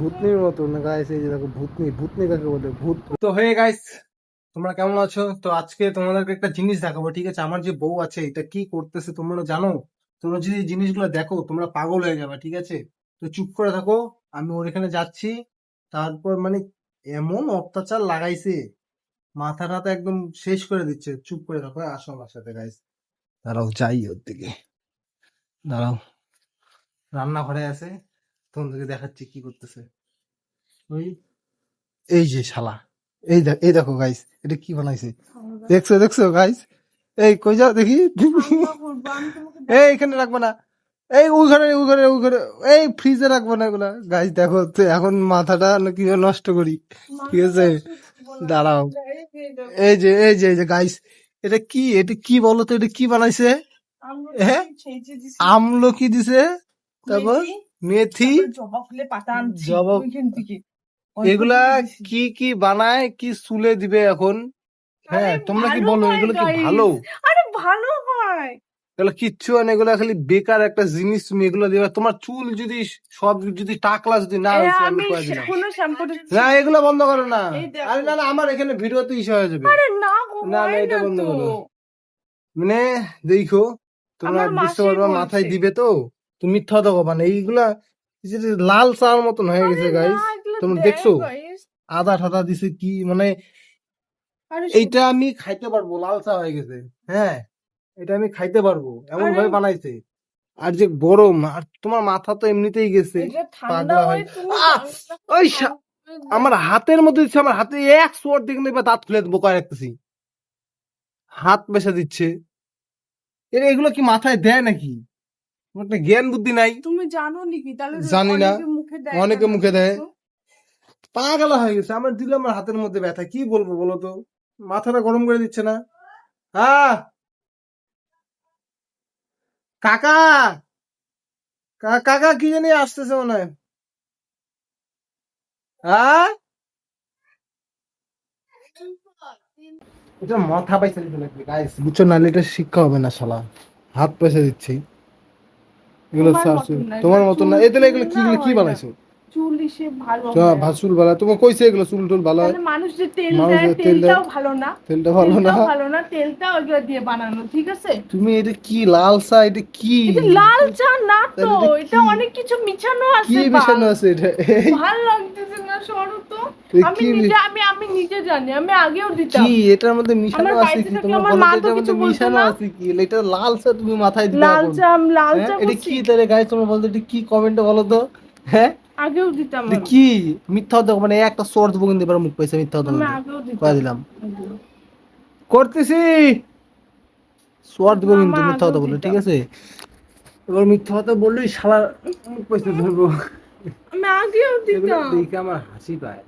ভূতনির মতো গাইস এই যে দেখো ভূতনি ভূতনি কাকে বলে? ভূত তো হয়ে গাইস তোমরা কেমন আছো? তো আজকে তোমাদেরকে একটা জিনিস দেখাবো ঠিক আছে? আমার যে বউ আছে এটা কি করতেছে তোমরা জানো? তোমরা যদি জিনিসগুলো দেখো তোমরা পাগল হয়ে যাবে ঠিক আছে? তো চুপ করে থাকো আমি ওর এখানে যাচ্ছি। তারপর মানে এমন অত্যাচার লাগাইছে মাথা টাথা একদম শেষ করে দিচ্ছে। চুপ করে থাকো আসো আমার সাথে গাইস দাঁড়াও যাই ওর দিকে। দাঁড়াও। রান্নাঘরে আছে। তোমাদেরকে দেখাচ্ছি কি করতেছে। ওই এই যে শালা এই দেখ এই দেখো গাইস এটা কি বানাইছে? দেখছ দেখছ গাইস এই কই যাও দেখি। এই এখানে রাখব না। এই ওই ঘরে ওই ঘরে ওই ঘরে এই ফ্রিজে রাখব না এগুলা। গাইস দেখো তো এখন মাথাটা না কি নষ্ট করি। ঠিক আছে? দাঁড়াও। এই যে এই যে এই যে গাইস এটা কি? এটা কি বলো তো? এটা কি বানাইছে? হ্যাঁ? আমলকি দিছে? তারপর মেথি? জবা ফুলে পাতা আনছি। জবা- এগুলা কি কি বানায় কি চুলে দিবে এখন? হ্যাঁ তোমরা কি বলো এগুলো কি ভালো? আরে ভালো হয়। এগুলো কিচ্ছু হয় না এগুলো খালি বেকার একটা জিনিস তুমি এগুলো দিবে। তোমার চুল যদি সব যদি টাকলা যদি না হয়েছে আমি কয়ে দিলাম। না এগুলো বন্ধ করো না। আরে না না আমার এখানে ভিডিওতে ইস্যু হয়ে যাবে। না না, না, এটা বন্ধ। করো। মানে দেখো তোমরা বুঝতে পারবা মাথায় দিবে তো? তুমি মিথ্যা দেবো মানে এইগুলা লাল চার মতন হয়ে গেছে গাইস না, তোমরা দেখছ? আদা ঠাদা দিছে কি মানে এইটা আমি খাইতে পারব লাল চা হয়ে গেছে। হ্যাঁ এটা আমি খাইতে পারব এমন ভাবে বানাইছে। আর যে গরম আর তোমার মাথা তো এমনিতেই গেছে পাগলা হয়। তুমি না। ওই আমার হাতের মধ্যে দিচ্ছে আমার হাতে এক সোয়ার দেখলে এবার দাঁত খুলে বোকা রাখতেছি। হাত পেশা দিচ্ছে। এর এগুলো কি মাথায় দেয় নাকি? একটা জ্ঞান বুদ্ধি নাই? তুমি জানো নাকি তাহলে জানি না। অনেকে মুখে দেয় না। পাগলা হয়ে গেছে আমার দিলে আমার হাতের মধ্যে ব্যথা কি বলব বলো তো? মাথাটা গরম করে দিচ্ছে না। হ্যাঁ কাকা! কাকা কি জানি আসতেছে মনে হয়। হ্যাঁ এটা মাথা পয়সা দিতে লাগবে গাইস বুঝছ নাহলে এটা শিক্ষা হবে না শালা। হাত পয়সা দিচ্ছি। এগুলো তোমার মতন না, এগুলো কি কি বানাইছো? চুল ইসে ভালো ভাসুল বালা তোমার কইছে এগুলো চুল টুল ভালো মানুষ যে তেল দেয় যে তেল দেয়। তেলটাও ভালো না। তেলটা ভালো না। ভালো না তেলটা ওইগুলো দিয়ে বানানো ঠিক আছে? তুমি এটা কি লাল চা এটা কি? এটা লাল চা না তো তাহলে এটা এটা অনেক কিছু মিছানো কি আছে আছে এটা? এই, লাগতেছে না সরু তো। আমি নিজে আমি আমি নিজে জানি আমি আগেও দিতাম। কি এটার মধ্যে মিশানো আমার আছে কি? তোমার মধ্যে মিশানো আছে কি? এটা লাল চা তুমি মাথায় দিবে লাল চা লাল? চা এটা কি তাহলে গাইস তোমরা বলতো এটা কি কমেন্টে বলো তো? হ্যাঁ? আগেও দিতাম আমি। কি মিথ্যা দেখো মানে একটা সোর্স বুকিং দিবার মুখ পাইছে মিথ্যা আমি দেখো আগেও দিতাম। কয়ে দিলাম। করতেছি। দেবো না, কিন্তু মা মিথ্যা কথা আগেও ঠিক আছে? এবার মিথ্যা কথা বললেই শালা মুখ পাইছে ধরবো। আমি আগেও দিতাম। দেখে আমার হাসি পায়।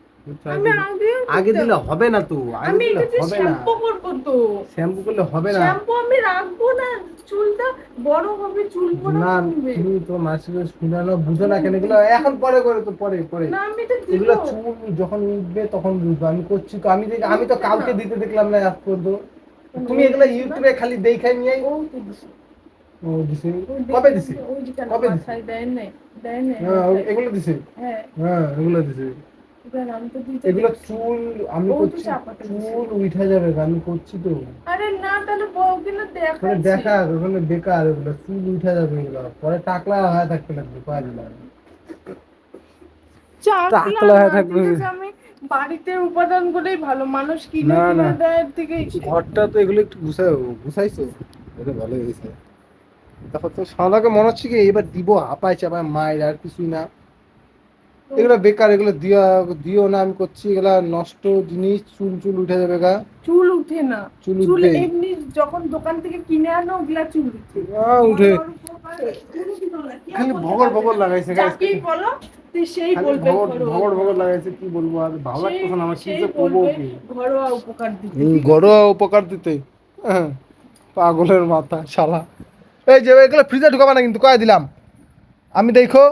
আগে দিলে হবে না তো আমি হবে না। শ্যাম্পু করব তো। শ্যাম্পু করলে হবে না। শ্যাম্পু আমি রাখব না চুলটা বড় হবে চুল না তুমি তো মাসিকে শুনানো বুঝো না কেন এগুলো এখন পরে করে তো পরে পরে। না আমি দিব। এগুলো চুল যখন উঠবে তখন বুঝব আমি করছি তো আমি আমি তো কাউকে দিতে দেখলাম না আজ পর্যন্ত। তুমি এগুলো ইউটিউবে খালি দেখাই নিয়ে ও দিছে। কবে দিছে? কবে দিছে? দেয় নাই দেয় নাই হ্যাঁ এগুলো দিছে? হ্যাঁ। হ্যাঁ এগুলো দিছে। এবার আমি তো দিতে এগুলো চুল আমি করছি চুল উঠে যাবে আমি করছি তো? আরে না তাহলে বউগুলো মানে দেখাচ্ছি। বেকার ওখানে বেকার এগুলো চুল উঠে যাবে এগুলো। পরে টাকলা হয়ে থাকতে লাগবে পাওয়া দিলাম টাকলা হয়ে থাকবে। ঠিক আছে, আমি বাড়িতে উপাদান গুলোই ভালো মানুষ কিনে না, কিনে দেয় থেকে ঘরটা তো এগুলো একটু গুছাই গুছাইছো? এটা ভালো হয়েছে। তারপর তো সাদাকে মনে হচ্ছে কি এবার দিব হাঁপাই চাপায় মায়ের আর কিছুই না। এগুলো বেকার এগুলো দিও দিও না আমি করছি। এগুলা নষ্ট জিনিস চুল চুল উঠে যাবে গা। চুল উঠে না। চুল চুল এমনি যখন দোকান থেকে কিনে আনো ওগুলা চুল উঠে। উঠে। খালি ভগর ভগর লাগাইছে guys। যাকেই বলো তুই সেই বলবে ভগর ভগর। লাগাইছে কি বলব আর? ভালো লাগতেছে না আমার কি যে করব কি? ঘরোয়া উপকার দিতে। ঘরোয়া উপকার দিতে। হ্যাঁ, পাগলের মাথা শালা। এই যে এগুলো ফ্রিজে ঢুকাবা না কিন্তু কয়ে দিলাম। আমি দেখো।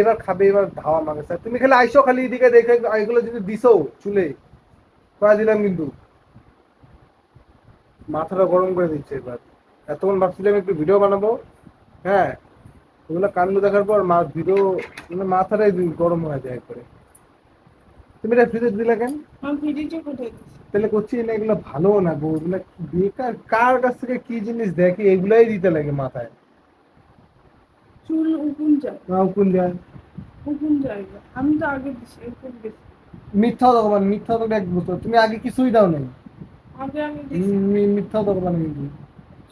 এবার খাবে এবার ধাওয়া মাগে তুমি খালি আইসো খালি এদিকে দেখে এগুলো যদি দিছো চুলে কয়ে দিলাম কিন্তু। মাথাটা গরম করে দিচ্ছে এবার। এতক্ষণ ভাবছিলাম একটু ভিডিও বানাবো। হ্যাঁ ওগুলো কাণ্ড দেখার পর মা ভিডিও মানে মাথাটাই গরম হয়ে যায় একবারে। তুমি এটা ফ্রিজে দিলে কেন? তাহলে করছি না এগুলো ভালো না গো। এগুলো বেকার কার কাছ থেকে কি জিনিস দেখে এগুলাই দিতে লাগে মাথায়? চুল উকুন যায়। না কোন যায়। উকুন জায়গা আমি তো আগে দিছি এরকম বেশি মিথ্যা দোকান মিথ্যা তো এক বছর তুমি আগে কিছুই দাও নাই। আগে আমি মিথ্যা দোকান কিন্তু।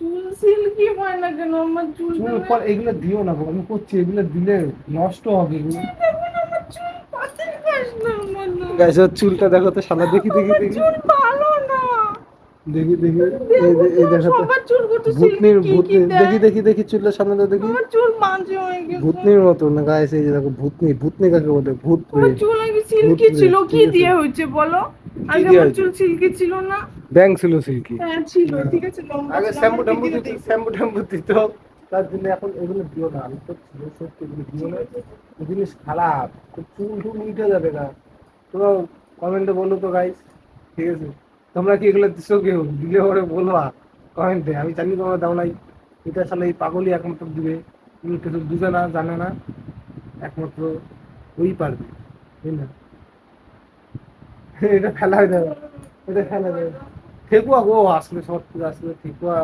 চুল সিল্কি হয় না কেন? আমার চুল চুল পর এগুলো দিও না গো আমি করছি এগুলো দিলে নষ্ট হবে এগুলো গাইস চুলটা দেখো তো শালা দেখি দেখি দেখি। চুল দেখি দেখি। এই তো কত ভূতনির ভূতনি দেখি। দেখি দেখি চুলের সামনে তো দেখি। আমার চুল মাঝে হয়ে গেছে। ভূতনির মতো না গাইস এই যে দেখো ভূতনি ভূতনি কাকে বলে? ভূত আমার চুল আগে সিল্কি ছিল কি দিয়ে হয়েছে বলো? আগে আমার চুল সিল্কি ছিল না। ব্যাং ছিল সিল্কি। হ্যাঁ ছিল ঠিক আছে আগে শ্যাম্পু ট্যাম্পু দিত শ্যাম্পু ট্যাম্পু দিত। তার জন্য এখন এগুলো দিও না আমি তো ছিল সত্যি এগুলো দিও না। জিনিস খারাপ খুব চুল টুল উঠে যাবে গা তোমরা কমেন্টে বলো তো গাইস ঠিক আছে? তোমরা কি এগুলো দিছো কেউ? দিলে পরে বলবা কমেন্টে আমি জানি তোমরা দাও নাই। এটা আসলে এই পাগলই একমাত্র দিবে। কিছু বুঝে না, জানে না। একমাত্র ওই পারবে। না? এটা ফেলা হয়ে যাবে। এটা ফেলা যাবে। ঠেকুয়া গো, আসলে সব কিছু আসলে ঠেকুয়া।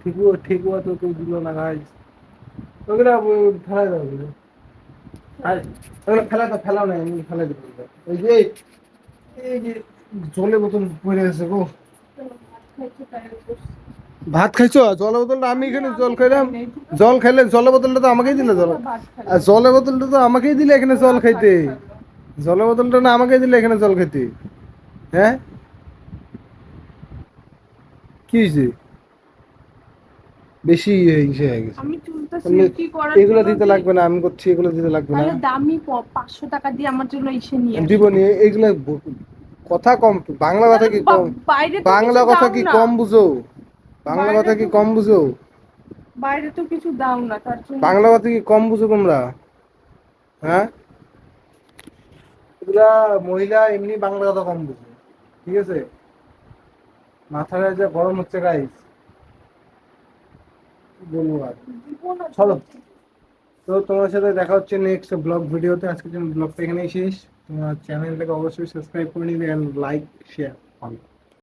ঠেকুয়া ঠেকুয়া তো কেউ দিল না গাছ ওগুলো ফেলা যাবে। আর, ওগুলো ফেলা তো ফেলাও নাই, আমি ফেলা দিতে ওই যে, এই যে জলে বোতল পড়ে আছে গো। খাইছে তাই করছে। ভাত খাইছো? জলের বোতলটা আমি এখানে জল খাইলাম। জল খাইলে জলের বোতলটা তো আমাকেই দিলে জল। আর জলের বোতলটা তো আমাকেই দিলে এখানে জল খাইতে। জলের বোতলটা না আমাকেই দিলে এখানে জল খাইতে। হ্যাঁ? কি হয়েছে বেশি ইসে হয়ে গেছে এগুলো দিতে লাগবে না আমি করছি এগুলো দিতে লাগবে না। দামি প- পাঁচশো টাকা দিয়ে আমার জন্য এসে নিয়ে দিব নিয়ে এগুলো কথা কম বাংলা কথা কি কম? বাংলা কথা কি কম বুঝো? বাংলা কথা কি কম বুঝো? বাইরে তো কিছু দাও না তার জন্য বাংলা কথা কি কম বুঝো তোমরা? হ্যাঁ? এগুলা মহিলা এমনি বাংলা কথা কম বুঝে ঠিক আছে? মাথাটা যা গরম হচ্ছে গাইস বলব আর চলো। তো তোমার সাথে দেখা হচ্ছে নেক্সট ব্লগ ভিডিওতে। আজকের জন্য ব্লগটা এখানেই শেষ। চ্যানেলটাকে অবশ্যই সাবস্ক্রাইব করে নিবে লাইক শেয়ার ফলো